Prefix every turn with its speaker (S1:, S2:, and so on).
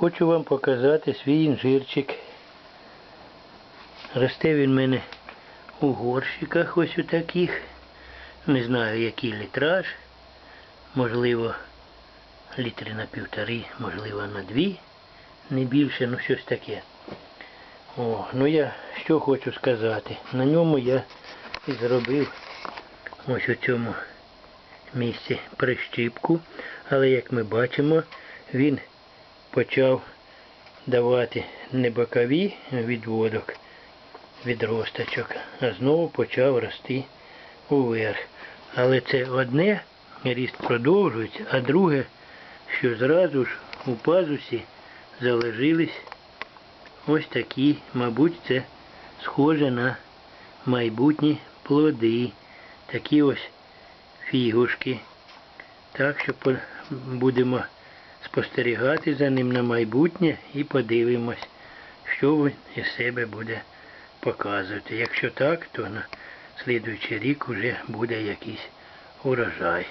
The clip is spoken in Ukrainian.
S1: хочу вам показати свій інжирчик. Росте він в мене у горщиках ось у таких. Не знаю який літраж. Можливо, літри на півтори, можливо на дві. Не більше, ну щось таке. О, ну я що хочу сказати. На ньому я і зробив ось у цьому місці прищіпку, але як ми бачимо, він почав давати не бокові відводок відросточок, а знову почав рости уверх. Але це одне, ріст продовжується, а друге, що зразу ж у пазусі залишились ось такі, мабуть, це схоже на майбутні плоди. Такі ось фігушки. Так що будемо спостерігати за ним на майбутнє і подивимось, що він із себе буде показувати. Якщо так, то на слідуючий рік вже буде якийсь урожай.